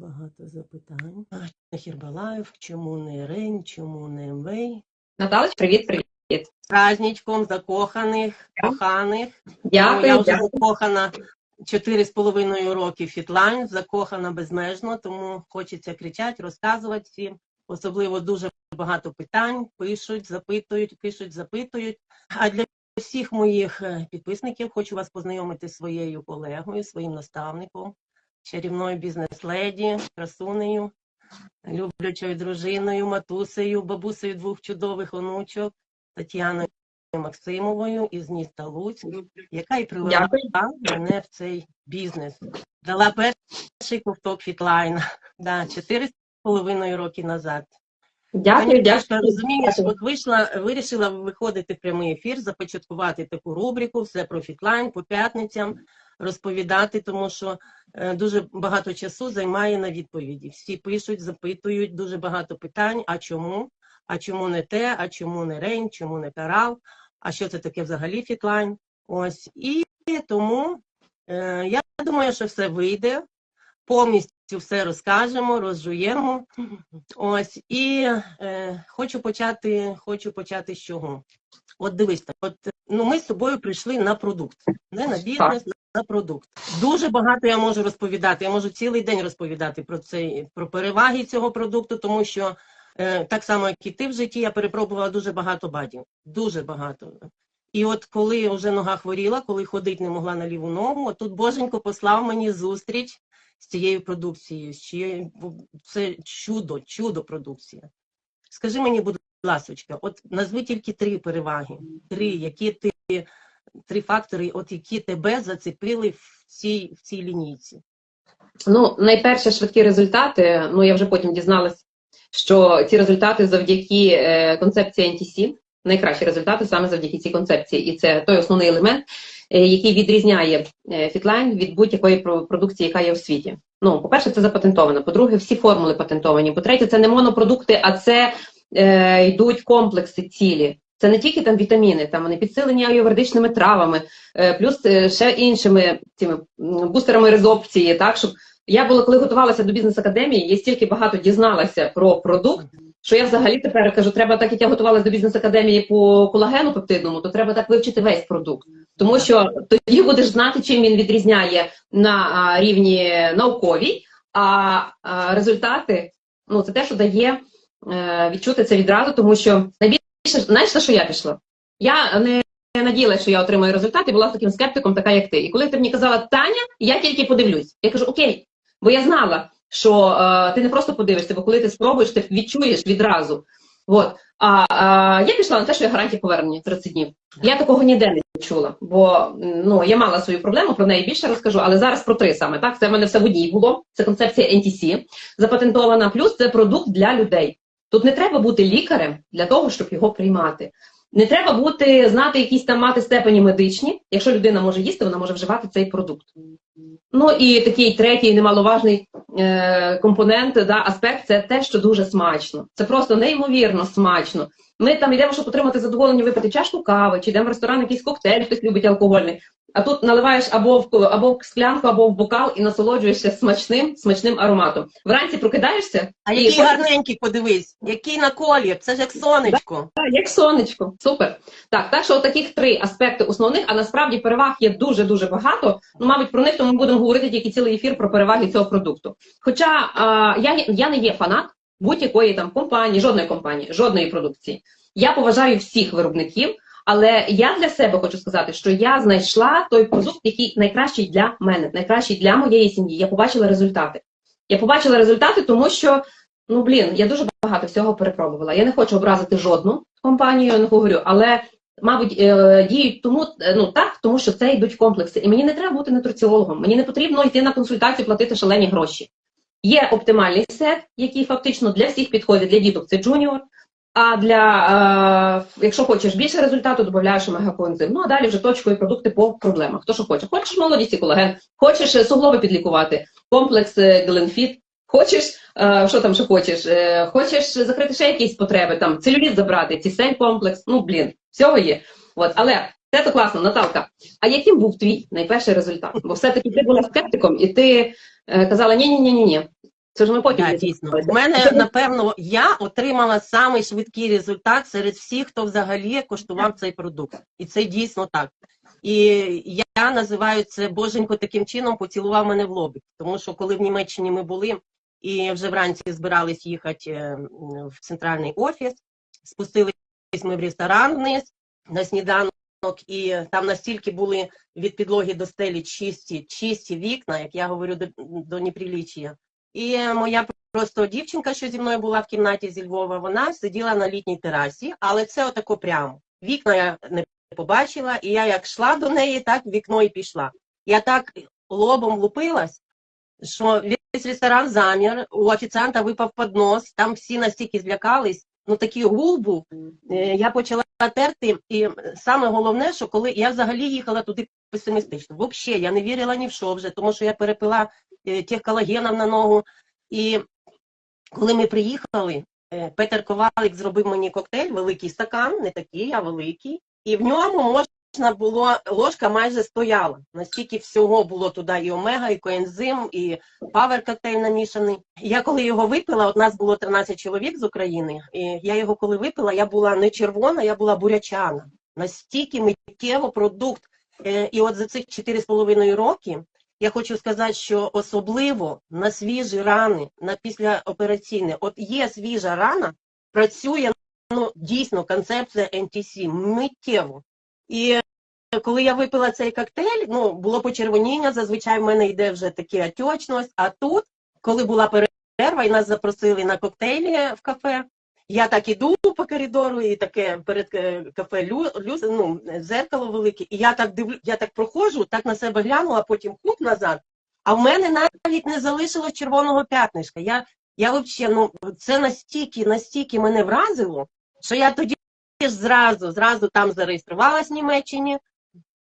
Багато запитань. На Хірбалаїв, чому не Рень, чому не МВ? Наталич, привіт, привіт. Праздничком закоханих, коханих. Ну, Дякую. я вже дякую. закохана чотири з половиною роки фітлайн, закохана безмежно, тому хочеться кричати, розказувати всім. Особливо дуже багато питань пишуть, запитують, пишуть, запитують. А для всіх моїх е, підписників хочу вас познайомити з своєю колегою, своїм наставником, чарівною бізнес-леді, красунею, люблячою дружиною, матусею, бабусею двох чудових онучок, Тетяною Максимовою із міста Луцьк, яка і привела мене в цей бізнес. Дала перший ковток фітлайн да, чотири з половиною роки назад. Дякую, дякую. Розумієш, от вийшла, вирішила виходити в прямий ефір, започаткувати таку рубрику, все про фітлайн по п'ятницям, розповідати, тому що е, дуже багато часу займає на відповіді. Всі пишуть, запитують, дуже багато питань. А чому? А чому не те? А чому не рейн? Чому не карал? А що це таке взагалі фітлайн? Ось і тому е, я думаю, що все вийде. Повністю все розкажемо, розжуємо. Ось і е, хочу почати, хочу почати з чого. От дивись, так, от ну ми з тобою прийшли на продукт, не на бізнес, на продукт. Дуже багато я можу розповідати. Я можу цілий день розповідати про це, про переваги цього продукту, тому що е, так само, як і ти в житті, я перепробувала дуже багато бадів. Дуже багато. І от коли вже нога хворіла, коли ходити не могла на ліву ногу, тут Боженько послав мені зустріч з цією продукцією. з цією- Це чудо, чудо продукція. Скажи мені, будь ласочка, от назви тільки три переваги, три, які ти три фактори, от які тебе зацепили в цій, в цій лінійці. Ну, найперше швидкі результати. Ну, я вже потім дізналась, що ці результати завдяки е, концепції NTC, найкращі результати саме завдяки цій концепції. І це той основний елемент, е, який відрізняє е, фітлайн від будь-якої продукції, яка є у світі. Ну, по-перше, це запатентовано. По-друге, всі формули патентовані. По-третє, це не монопродукти, а це е, йдуть комплекси цілі. Це не тільки там вітаміни, там вони підсилені аюрведичними травами, е, плюс е, ще іншими цими бустерами резорбції. Так, щоб я була, коли готувалася до бізнес-академії, я стільки багато дізналася про продукт, що я взагалі тепер кажу, треба так, як я готувалася до бізнес-академії по колагену пептидному, то треба так вивчити весь продукт. Тому що тоді будеш знати, чим він відрізняє на рівні науковій, а, а результати ну, це те, що дає е, відчути це відразу, тому що найбільше, знаєш, на що я пішла? Я не надіялася, що я отримаю результат, і була таким скептиком, така як ти. І коли ти мені казала Таня, я тільки подивлюсь. Я кажу, окей, бо я знала, що е, ти не просто подивишся, бо коли ти спробуєш, ти відчуєш відразу. От. А, а я пішла на те, що я гарантія повернення 30 днів. Я такого ніде не чула, бо ну я мала свою проблему, про неї більше розкажу, але зараз про три саме. Так, це в мене все в одній було. Це концепція NTC, запатентована. Плюс це продукт для людей. Тут не треба бути лікарем для того, щоб його приймати. Не треба бути знати якісь там мати степені медичні. Якщо людина може їсти, вона може вживати цей продукт. Ну і такий третій немаловажний е, компонент, да, аспект це те, що дуже смачно. Це просто неймовірно смачно. Ми там йдемо, щоб отримати задоволення, випити чашку кави, чи йдемо в ресторан, якийсь коктейль, хтось любить алкогольний. А тут наливаєш або в або в склянку, або в бокал і насолоджуєшся смачним, смачним ароматом. Вранці прокидаєшся, А і який гарненький, подивись, який на колір, це ж як сонечко. Так, як сонечко, супер. Так, так що таких три аспекти основних, а насправді переваг є дуже дуже багато. Ну, мабуть, про них то ми будемо говорити тільки цілий ефір про переваги цього продукту. Хоча а, я, я не є фанат будь-якої там компанії, жодної компанії, жодної продукції. Я поважаю всіх виробників, але я для себе хочу сказати, що я знайшла той продукт, який найкращий для мене, найкращий для моєї сім'ї. Я побачила результати. Я побачила результати, тому що ну блін, я дуже багато всього перепробувала. Я не хочу образити жодну компанію, я не говорю, але. Мабуть, е, діють тому е, ну так, тому що це йдуть комплекси. І мені не треба бути нутриціологом. Мені не потрібно йти на консультацію, платити шалені гроші. Є оптимальний сет, який фактично для всіх підходить. Для діток це джуніор. А для е, якщо хочеш більше результату, додаєш омега-коензим. Ну а далі вже точкові продукти по проблемах. Хто що хоче? Хочеш молодість і колаген, хочеш е, суглоби підлікувати, комплекс Гленфіт, хочеш, е, що там ще хочеш, е, хочеш закрити ще якісь потреби, там целюліт забрати, цісень комплекс. Ну блін, всього є. От, але це то класно, Наталка. А яким був твій найперший результат? Бо все-таки ти була скептиком, і ти е, казала: ні, ні, ні, ні, ні. Це ж ми потім. Так, дійсно. У мене, напевно, я отримала самий швидкий результат серед всіх, хто взагалі коштував цей продукт. І це дійсно так. І я називаю це Боженько таким чином поцілував мене в лобик. Тому що коли в Німеччині ми були і вже вранці збирались їхати е, в центральний офіс, спустились ми в ресторан вниз на сніданок, і там настільки були від підлоги до стелі чисті, чисті вікна, як я говорю, до, до неприліччя. І моя просто дівчинка, що зі мною була в кімнаті зі Львова, вона сиділа на літній терасі, але це отако прямо. Вікна я не побачила, і я як йшла до неї, так в вікно і пішла. Я так лобом лупилась, що весь ресторан замір, у офіціанта випав поднос, там всі настільки злякались, ну такий гул був. Е, Я почала терти, і саме головне, що коли я взагалі їхала туди песимістично, взагалі я не вірила ні в що вже, тому що я перепила е, тих колагенів на ногу. І коли ми приїхали, е, Петер Ковалик зробив мені коктейль, великий стакан, не такий, а великий, і в ньому можна було, ложка майже стояла. Настільки всього було туди і омега, і коензим, і павер коктейль намішаний. Я коли його випила, от нас було 13 чоловік з України, і я його коли випила, я була не червона, я була бурячана. Настільки миттєво продукт. Е, І от за цих 4,5 роки я хочу сказати, що особливо на свіжі рани, на післяопераційне, от є свіжа рана, працює ну, дійсно концепція NTC миттєво. І коли я випила цей коктейль, ну було почервоніння, зазвичай в мене йде вже таке отечність, а тут, коли була перерва, і нас запросили на коктейлі в кафе, я так іду по коридору, і таке перед е, кафе лю, лю, ну, зеркало велике, і я так дивлю, я так проходжу, так на себе глянула, потім хуп назад. А в мене навіть не залишилось червоного п'ятнишка. Я, я взагалі, ну це настільки, настільки мене вразило, що я тоді зразу, зразу там зареєструвалась в Німеччині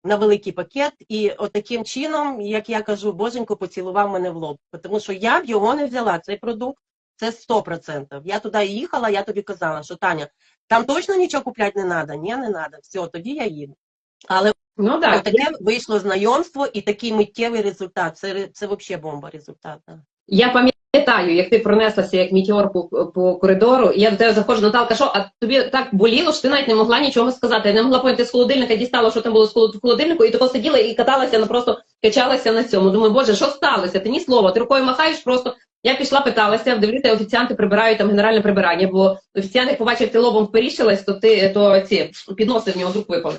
на великий пакет, і отаким чином, як я кажу, боженько поцілував мене в лоб. Тому що я б його не взяла, цей продукт. Це 100%. Я туди їхала, я тобі казала, що Таня, там точно нічого купляти не треба. Ні, не треба. Все, тоді я їду. Але Ну так. таке вийшло знайомство і такий миттєвий результат. Це, це взагалі бомба результат. да. Я пам'ятаю, як ти пронеслася як метеор по, по коридору, і я до тебе заходжу, Наталка, що, а тобі так боліло, що ти навіть не могла нічого сказати. Я не могла поняти з холодильника, дістала, що там було з в холодильнику, і тако сиділа і каталася, ну просто качалася на цьому. Думаю, боже, що сталося? Ти ні слова, ти рукою махаєш просто. Я пішла, питалася, дивлюся, офіціанти прибирають там генеральне прибирання, бо офіціант, як побачив, ти лобом вперіщилась, то ти то ці підноси в нього вдруг випали.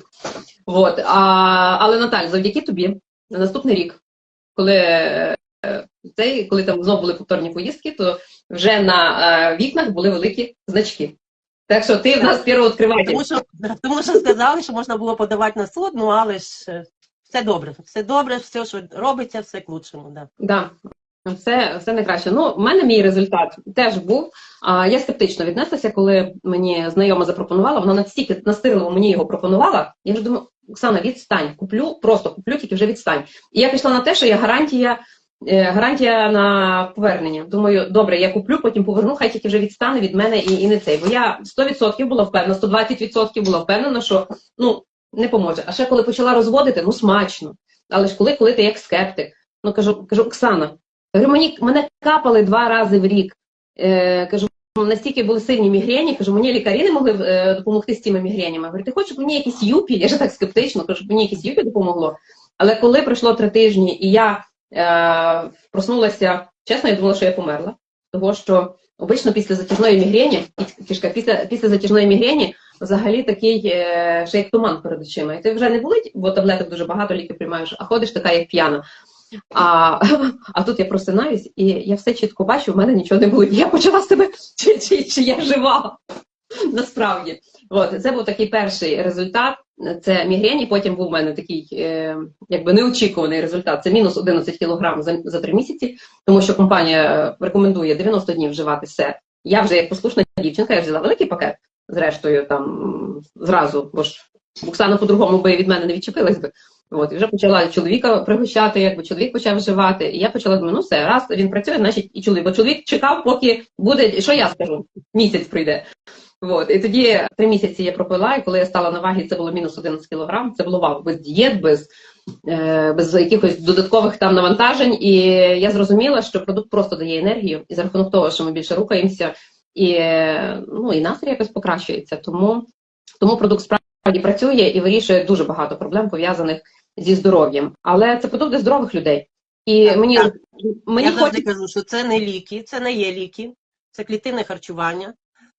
От. А, але Наталь, завдяки тобі, на наступний рік, коли е, цей, коли там знову були повторні поїздки, то вже на е, вікнах були великі значки. Так що ти в нас первооткриватель. Тому що, тому що сказали, що можна було подавати на суд, ну але ж е, все добре. Все добре, все, що робиться, все к лучшому. Да. Да. Все, все найкраще. Ну, в мене мій результат теж був. А, я скептично віднеслася, коли мені знайома запропонувала, вона настільки настирливо мені його пропонувала. Я вже думаю, Оксана, відстань, куплю, просто куплю, тільки вже відстань. І я пішла на те, що є гарантія, е, гарантія на повернення. Думаю, добре, я куплю, потім поверну, хай тільки вже відстане від мене і, і не цей. Бо я 100% була впевнена, 120% була впевнена, що ну не поможе. А ще коли почала розводити, ну смачно. Але ж коли, коли ти як скептик, ну кажу, кажу, Оксана. Я Говорю, мені мене капали два рази в рік. Е, кажу, настільки були сильні мігрені, кажу, мені лікарі не могли е, допомогти з цими мігренями. Говорю, ти хочеш, мені якісь юпі? Я ж так скептично, кажу, щоб мені якісь юпі допомогло. Але коли пройшло три тижні, і я е, проснулася, чесно, я думала, що я померла. Того що обично після затяжної мігрені, кішка, після, після затяжної мігрені взагалі такий е, ще як туман перед очима. І ти вже не болить, бо таблеток дуже багато ліків приймаєш, а ходиш така, як п'яна. А, а тут я просинаюсь, і я все чітко бачу, в мене нічого не болить. Я почала себе, чи, чи, чи я жива. Насправді. От, це був такий перший результат. Це мігрені, потім був у мене такий е, якби неочікуваний результат. Це мінус 11 кг за, за 3 місяці, тому що компанія е, рекомендує 90 днів вживати все. Я вже як послушна дівчинка, я взяла великий пакет, зрештою, там зразу, бо ж Оксана по-другому би від мене не відчепилась би. От, і вже почала чоловіка пригощати, якби чоловік почав вживати. І я почала думати, ну все, раз він працює, значить і чоловік. Бо чоловік чекав, поки буде, що я скажу, місяць прийде. От, і тоді три місяці я пропила, і коли я стала на вагі, це було мінус 11 кілограм. Це було вау, без дієт, без е, без якихось додаткових там навантажень. І я зрозуміла, що продукт просто дає енергію, і за рахунок того, що ми більше рухаємося, і, ну, і настрій якось покращується. Тому, тому продукт справді працює і вирішує дуже багато проблем пов'язаних зі здоров'ям. Але це продукт для здорових людей. І Так, мені, так. мені я завжди кажу, що це не ліки, це не є ліки, це клітинне харчування.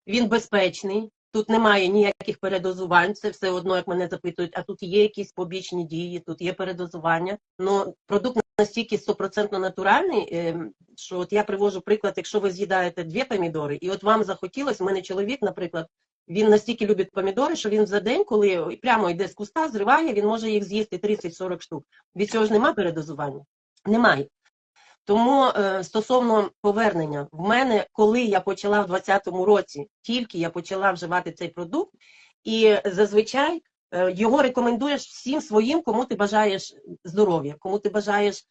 Він безпечний. Тут немає ніяких передозувань. Це все одно, як мене запитують, а тут є якісь побічні дії, тут є передозування. Ну продукт настільки стопроцентно натуральний, ем, що от я привожу приклад, якщо ви з'їдаєте дві помідори, і от вам захотілось, в мене чоловік, наприклад, він настільки любить помідори, що він за день, коли прямо йде з куста, зриває, він може їх з'їсти 30-40 штук. Від цього ж немає передозування. Немає. Тому е, стосовно повернення, в мене, коли я почала в 2020 році, тільки я почала вживати цей продукт, і зазвичай е, його рекомендуєш всім своїм, кому ти бажаєш здоров'я, кому ти бажаєш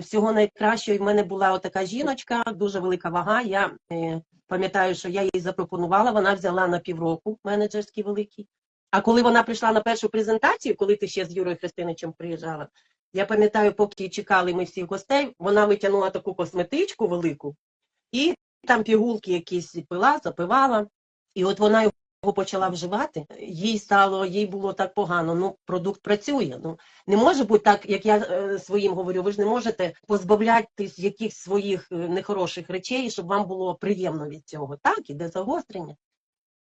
всього найкращого. В мене була така жіночка, дуже велика вага. Я е, пам'ятаю, що я їй запропонувала, вона взяла на півроку менеджерський великий. А коли вона прийшла на першу презентацію, коли ти ще з Юрою Христиничем приїжджала, я пам'ятаю, поки чекали ми всіх гостей, вона витягнула таку косметичку велику, і там пігулки якісь пила, запивала. І от вона його почала вживати. Їй стало, їй було так погано. Ну, продукт працює. Ну не може бути так, як я е, своїм говорю. Ви ж не можете позбавлятись якихось своїх е, нехороших речей, щоб вам було приємно від цього. Так, іде загострення.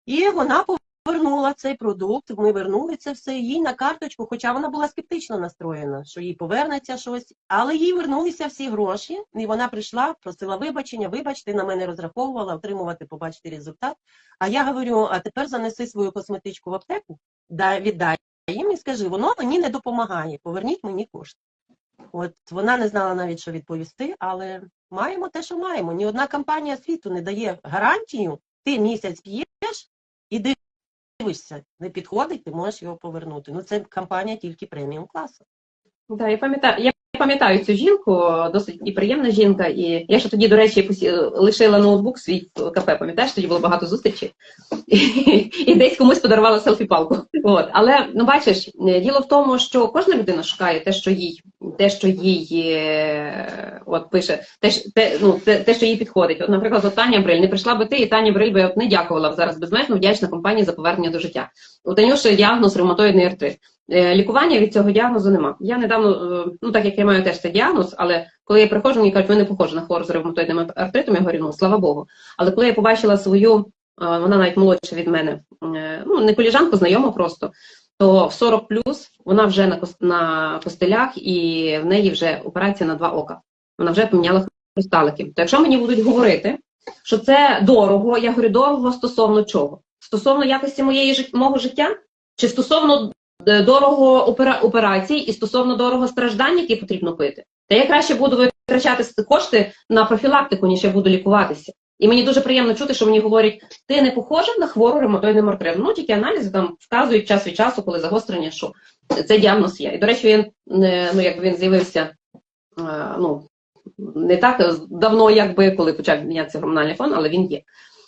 І вона повернула цей продукт. Ми вернули це все їй на карточку, хоча вона була скептично настроєна, що їй повернеться щось, але їй вернулися всі гроші, і вона прийшла, просила вибачення, вибачте, на мене розраховувала, отримувати, побачити результат. А я говорю: а тепер занеси свою косметичку в аптеку, дай, віддай їм і скажи, воно мені не допомагає, поверніть мені кошти. От вона не знала навіть, що відповісти, але маємо те, що маємо. Ні одна компанія світу не дає гарантію, ти місяць п'єш і дивишся, не підходить, ти можеш його повернути. Ну це компанія тільки преміум класу. Да, я пам'ятаю, я пам'ятаю цю жінку, досить і приємна жінка. І я ще тоді, до речі, посі- лишила ноутбук свій кафе, пам'ятаєш, тоді було багато зустрічей. І, десь комусь подарувала селфі-палку. От. Але ну бачиш, е, діло в тому, що кожна людина шукає те, що їй, те, що їй е, от пише, те, те, ну, те, те, що їй підходить. От, наприклад, от Таня Бриль, не прийшла би ти, і Таня Бриль би от не дякувала б зараз безмежно вдячна компанії за повернення до життя. У Танюші діагноз ревматоїдний артрит. Е, Лікування від цього діагнозу нема. Я недавно, е, ну так як я маю теж цей діагноз, але коли я приходжу, мені кажуть, ви не похожі на хвору з ревматоїдним артритом, я говорю, ну слава Богу. Але коли я побачила свою, е, вона навіть молодша від мене, ну не коліжанку, знайома просто, то в 40 плюс вона вже на, на костелях і в неї вже операція на два ока. Вона вже поміняла хрусталики. То якщо мені будуть говорити, що це дорого, я говорю, дорого стосовно чого? Стосовно якості моєї мого життя? Чи стосовно дорого опера- операцій і стосовно дорого страждань, які потрібно пити? Та я краще буду витрачати кошти на профілактику, ніж я буду лікуватися. І мені дуже приємно чути, що мені говорять, ти не похожа на хвору ревматоїдним артритом. Ну, тільки аналізи там вказують час від часу, коли загострення, що це діагноз є. І, до речі, він, е, ну, якби він з'явився е, ну, не так давно, якби коли почав мінятися гормональний фон, але він є.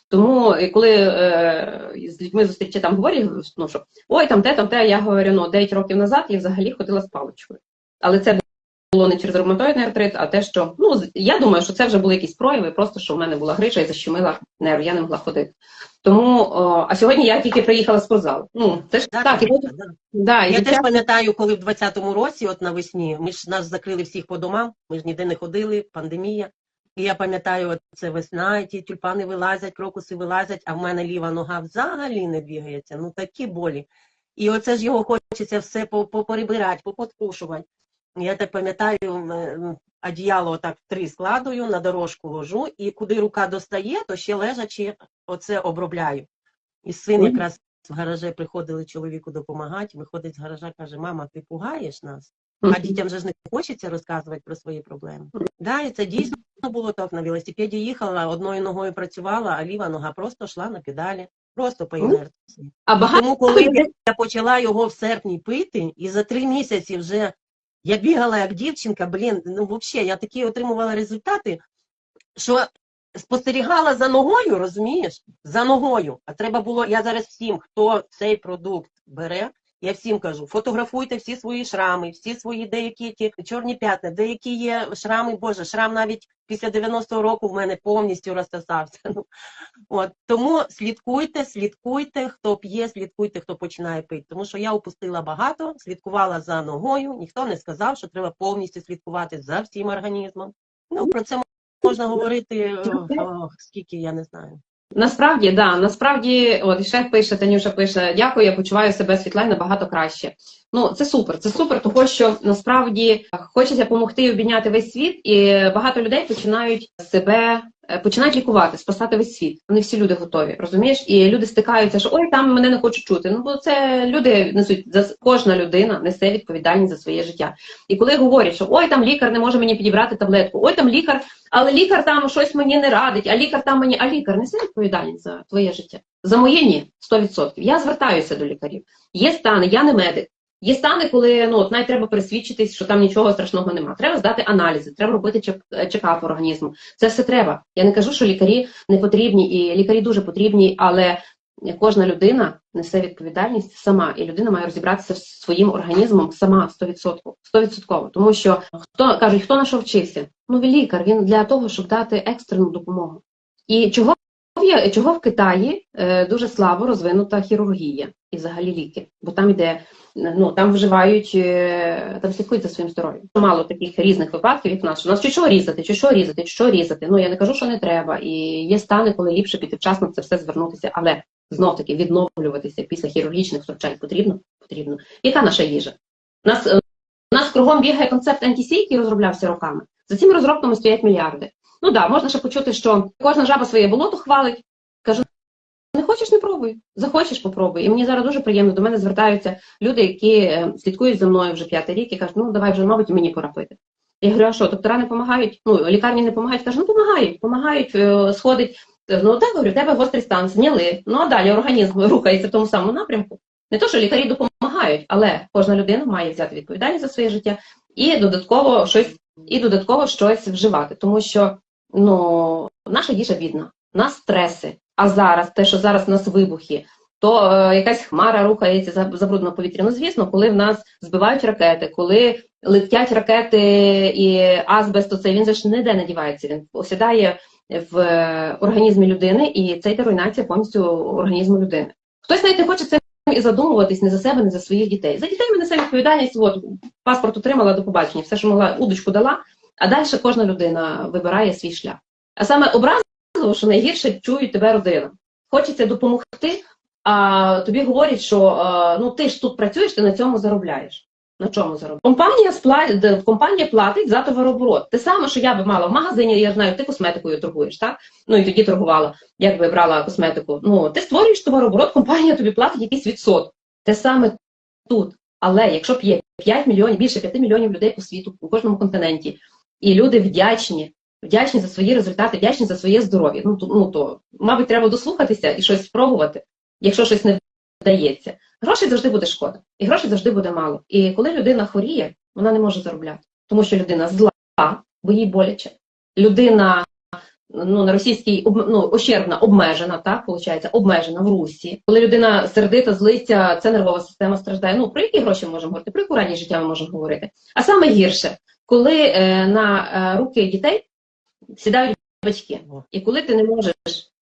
Тому коли е, з людьми зустрічі там говорять, ну що ой, там те, там те, я говорю, ну 9 років назад я взагалі ходила з паличкою. Але це було не через ревматоїдний артрит, а те, що ну я думаю, що це вже були якісь прояви, просто що в мене була грижа і защемила нерв, я не могла ходити. Тому, о, а сьогодні я тільки приїхала з спортзалу. Ну, це ж Да, так, і да, да. і Я дівчата- теж пам'ятаю, коли в 20-му році, от навесні, ми ж нас закрили всіх по домам, ми ж ніде не ходили, пандемія. І я пам'ятаю, це весна, і ті тюльпани вилазять, крокуси вилазять, а в мене ліва нога взагалі не двигається. Ну такі болі. І оце ж його хочеться все по- поперебирати, поподкушувати. Я так пам'ятаю, одіяло отак три складую, на дорожку ложу, і куди рука достає, то ще лежачи, оце обробляю. І син якраз в гараже приходили чоловіку допомагати, виходить з гаража, каже, мама, ти пугаєш нас? А дітям же ж не хочеться розказувати про свої проблеми. Да, і це дійсно було так. На велосипеді їхала, одною ногою працювала, а ліва нога просто йшла на педалі, просто по Ну, інерції. а багато Тому, коли я почала його в серпні пити, і за три місяці вже я бігала як дівчинка, блін, ну взагалі, я такі отримувала результати, що спостерігала за ногою, розумієш? За ногою. А треба було, я зараз всім, хто цей продукт бере, Я всім кажу, фотографуйте всі свої шрами, всі свої деякі ті чорні п'ятна, деякі є шрами, Боже, шрам навіть після 90-го року в мене повністю розтасався. Ну, от, тому слідкуйте, слідкуйте, хто п'є, слідкуйте, хто починає пити. Тому що я упустила багато, слідкувала за ногою, ніхто не сказав, що треба повністю слідкувати за всім організмом. Ну, про це можна говорити, ох, ох, скільки я не знаю. Насправді, да, насправді, от шеф пише, Танюша пише, дякую, я почуваю себе світлай набагато краще. Ну, це супер, це супер, тому що насправді хочеться допомогти і обійняти весь світ, і багато людей починають себе починають лікувати, спасати весь світ. Вони всі люди готові, розумієш? І люди стикаються, що ой, там мене не хочуть чути. Ну, бо це люди несуть за кожна людина несе відповідальність за своє життя. І коли говорять, що ой, там лікар не може мені підібрати таблетку, ой, там лікар, але лікар там щось мені не радить, а лікар там мені, а лікар несе відповідальність за твоє життя. За моє ні, 100%. Я звертаюся до лікарів. Є стани, я не медик. Є стани, коли ну от навіть треба пересвідчитись, що там нічого страшного немає. Треба здати аналізи, треба робити чек- чекап організму. Це все треба. Я не кажу, що лікарі не потрібні, і лікарі дуже потрібні, але кожна людина несе відповідальність сама, і людина має розібратися зі своїм організмом сама 100%. 100%. Тому що хто кажуть, хто на що вчився? Ну, лікар, він для того, щоб дати екстрену допомогу. І чого є- чого в Китаї е, дуже слабо розвинута хірургія і взагалі ліки, бо там іде, ну там вживають, е, там слідкують за своїм здоров'ям. Мало таких різних випадків, як в нас, у нас чи що різати, чи що різати, чи що різати. Ну я не кажу, що не треба. І є стани, коли ліпше піти вчасно це все звернутися, але знов таки відновлюватися після хірургічних втручань потрібно. Потрібно. Яка наша їжа? У нас, е, у нас кругом бігає концепт антісій, який розроблявся роками. За цими розробками стоять мільярди. Ну да, можна ще почути, що кожна жаба своє болото хвалить. Кажу, не хочеш, не пробуй. Захочеш, попробуй. І мені зараз дуже приємно. До мене звертаються люди, які е, слідкують за мною вже п'ятий рік і кажуть, ну давай вже, мабуть, мені пора пити. Я говорю, а що, доктора не допомагають? Ну, лікарні не допомагають. Кажу, ну допомагають, допомагають, е, сходить. Ну так, говорю, в тебе гострий стан, зняли. Ну а далі організм рухається в тому самому напрямку. Не то, що лікарі допомагають, але кожна людина має взяти відповідальність за своє життя і додатково щось, і додатково щось вживати. Тому що ну, наша їжа бідна, нас стреси. А зараз, те, що зараз у нас вибухи, то е, якась хмара рухається за забруднено повітря. Ну, звісно, коли в нас збивають ракети, коли летять ракети і азбест, то це він же ж ніде не дівається. Він осідає в е, організмі людини, і це йде руйнація повністю організму людини. Хтось навіть не хоче цим і задумуватись не за себе, не за своїх дітей. За дітей ми несемо відповідальність. От паспорт отримала до побачення, все, що могла, удочку дала. А далі кожна людина вибирає свій шлях. А саме образливо, що найгірше чують тебе родина. Хочеться допомогти, а тобі говорять, що ну ти ж тут працюєш, ти на цьому заробляєш. На чому заробляєш? Компанія сплатить, компанія платить за товарооборот. Те саме, що я би мала в магазині, я знаю, ти косметикою торгуєш, так? Ну і тоді торгувала, як би брала косметику. Ну, ти створюєш товарооборот, компанія тобі платить якийсь відсоток. Те саме тут. Але якщо б є 5 мільйонів, більше 5 мільйонів людей по світу, у кожному континенті, і люди вдячні, вдячні за свої результати, вдячні за своє здоров'я. Ну то, ну то, мабуть, треба дослухатися і щось спробувати, якщо щось не вдається. Грошей завжди буде шкода, і грошей завжди буде мало. І коли людина хворіє, вона не може заробляти, тому що людина зла, бо їй боляче. Людина ну, на російській ну, ощербна, обмежена, так, виходить, обмежена в русі. Коли людина сердита, злиться, це нервова система страждає. Ну, про які гроші ми можемо говорити? Про яку радість життя ми можемо говорити. А саме гірше, коли е, на е, руки дітей сідають батьки. І коли ти не можеш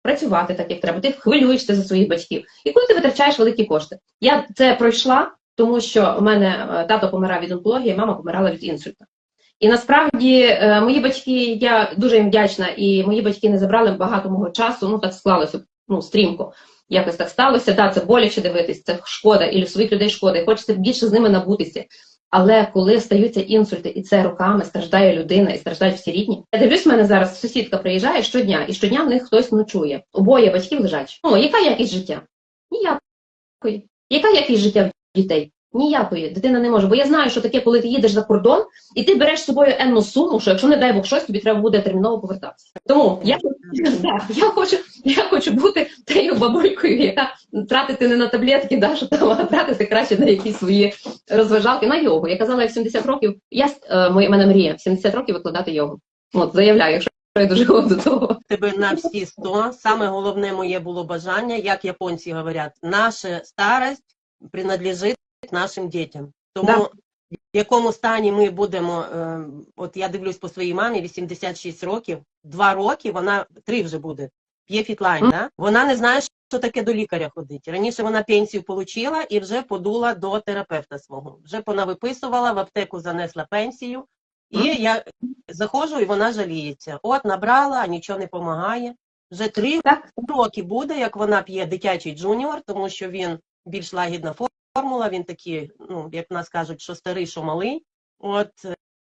працювати так, як треба, ти хвилюєшся за своїх батьків. І коли ти витрачаєш великі кошти. Я це пройшла, тому що у мене е, тато помирав від онкології, мама помирала від інсульта. І насправді е, мої батьки, я дуже їм вдячна, і мої батьки не забрали багато мого часу. Ну так склалося, ну стрімко. Якось так сталося. Да, це боляче дивитись, це шкода, і своїх людей шкода, і хочеться більше з ними набутися. Але коли стаються інсульти, і це роками страждає людина, і страждають всі рідні. Я дивлюсь, в мене зараз сусідка приїжджає щодня, і щодня в них хтось ночує. Обоє батьків лежать. Ну, яка якість життя? Ніякої. Яка якість життя в дітей? Ніякої. Дитина не може. Бо я знаю, що таке, коли ти їдеш за кордон, і ти береш з собою енну суму, що якщо не дай Бог щось, тобі треба буде терміново повертатися. Тому я, я хочу, я хочу бути тією бабулькою, яка тратити не на таблетки, да, що там, а тратити краще на якісь свої розважалки, на йогу. Я казала, я в 70 років, я е, моя мене мрія, в 70 років викладати йогу. От, заявляю, якщо я доживу до того. тебе на всі 100. Саме головне моє було бажання, як японці говорять, наша старость принадлежить нашим дітям. Тому Да. в якому стані ми будемо, е, от я дивлюсь по своїй мамі, 86 років, 2 роки, вона 3 вже буде, п'є фітлайн, Мгм. да? вона не знає, що таке до лікаря ходить. Раніше вона пенсію отримала і вже подула до терапевта свого. Вже понавиписувала, в аптеку занесла пенсію, і Мгм. я заходжу, і вона жаліється. От набрала, а нічого не допомагає. Вже три Так, роки буде, як вона п'є дитячий джуніор, тому що він більш лагідна формула, він такий, ну, як в нас кажуть, що старий, що малий. От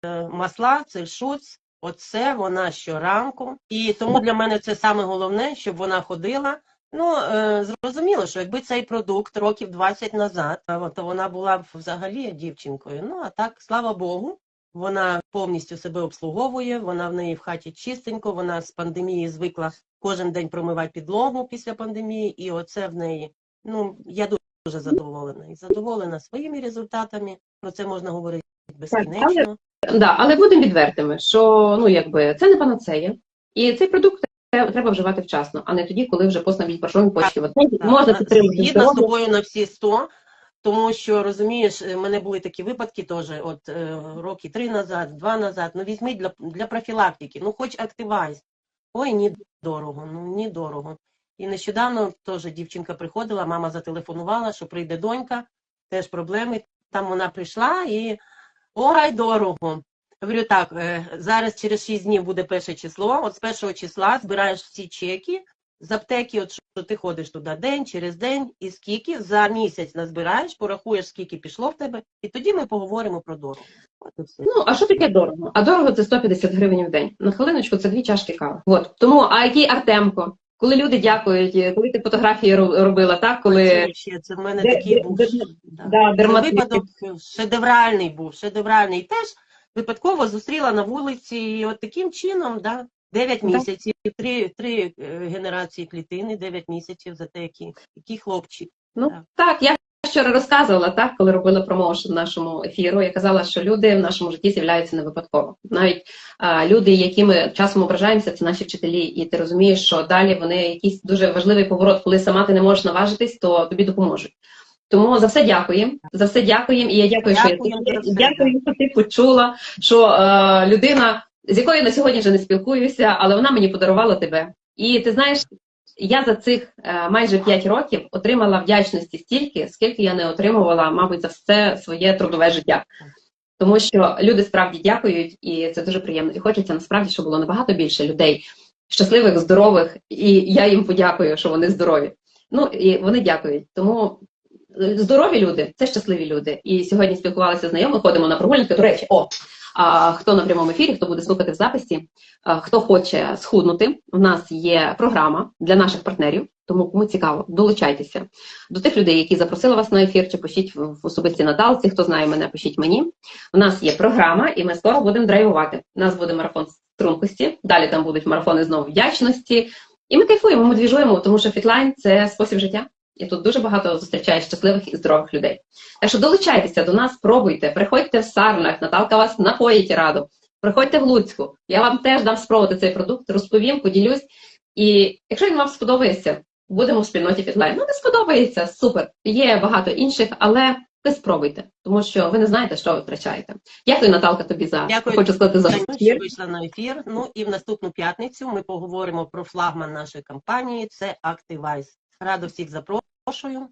е, масла, це шуц, оце вона щоранку. І тому для мене це саме головне, щоб вона ходила. Ну, е, зрозуміло, що якби цей продукт років 20 назад, то вона була б взагалі дівчинкою. Ну, а так, слава Богу, вона повністю себе обслуговує, вона в неї в хаті чистенько, вона з пандемії звикла кожен день промивати підлогу після пандемії, і оце в неї. Ну, я дуже задоволена. І задоволена своїми результатами. Про це можна говорити безкінечно. да, але будемо відвертими, що ну якби це не панацея, і цей продукт треба вживати вчасно, а не тоді, коли вже постнавіть паршові почки. От, Так, можна на- підтримати Згідна з тобою на всі 100, тому що, розумієш, в мене були такі випадки теж, от е, роки три назад, два назад, ну візьми для, для профілактики, ну хоч активайз. Ой, ні дорого, ну ні дорого. І нещодавно теж дівчинка приходила, мама зателефонувала, що прийде донька, теж проблеми. Там вона прийшла і ой, дорого. Говорю так, е, зараз через 6 днів буде перше число. От з першого числа збираєш всі чеки з аптеки, от що ти ходиш туди день через день, і скільки за місяць назбираєш, порахуєш, скільки пішло в тебе, і тоді ми поговоримо про дорого. Ну, а що таке дорого? А дорого це 150 гривень в день. На хвилиночку це дві чашки кави. От. Тому, а який Артемко? Коли люди дякують, коли ти фотографії роб- робила, так? Коли ще, це в мене Де- такий де- був де- да. да, випадок шедевральний був, шедевральний. Теж випадково зустріла на вулиці, і от таким чином, да, 9 Да. місяців, три, три е, генерації клітини, 9 місяців за те, який, який хлопчик. Ну Так. так, я вчора розказувала, так, коли робила промоушен нашому ефіру, я казала, що люди в нашому житті з'являються не випадково. Навіть а, люди, які ми часом ображаємося, це наші вчителі, і ти розумієш, що далі вони якийсь дуже важливий поворот, коли сама ти не можеш наважитись, то тобі допоможуть. Тому за все дякуємо. За все дякуємо. І я дякую, що я Дякую, що ти почула, що е, людина, з якою я на сьогодні вже не спілкуюся, але вона мені подарувала тебе. І ти знаєш, я за цих е, майже 5 років отримала вдячності стільки, скільки я не отримувала, мабуть, за все своє трудове життя. Тому що люди справді дякують, і це дуже приємно. І хочеться насправді, щоб було набагато більше людей щасливих, здорових, і я їм подякую, що вони здорові. Ну і вони дякують. Тому е, здорові люди це щасливі люди. І сьогодні спілкувалися з знайомими, ходимо на прогулянки. До речі, о, хто на прямому ефірі, хто буде слухати в записі, хто хоче схуднути, у нас є програма для наших партнерів. Тому кому цікаво, долучайтеся до тих людей, які запросили вас на ефір, чи пишіть в в особисті надалці. Хто знає мене, пишіть мені. У нас є програма, і ми скоро будемо драйвувати. У нас буде марафон стрункості. Далі там будуть марафони знову вдячності. І ми кайфуємо, ми двіжуємо, тому що фітлайн це спосіб життя. І тут дуже багато зустрічає щасливих і здорових людей. Так що долучайтеся до нас, пробуйте, приходьте в Сарнах, Наталка вас напоїть раду. Приходьте в Луцьку. Я вам теж дам спробувати цей продукт, розповім, поділюсь. І якщо він вам сподобається, будемо в спільноті Фітлайн. Ну, не сподобається, супер. Є багато інших, але ви спробуйте, тому що ви не знаєте, що ви втрачаєте. Дякую, Наталка, тобі за Дякую, хочу сказати за що вийшла на ефір. Ну і в наступну п'ятницю ми поговоримо про флагман нашої компанії. Це Activize. Радо всіх запрошую.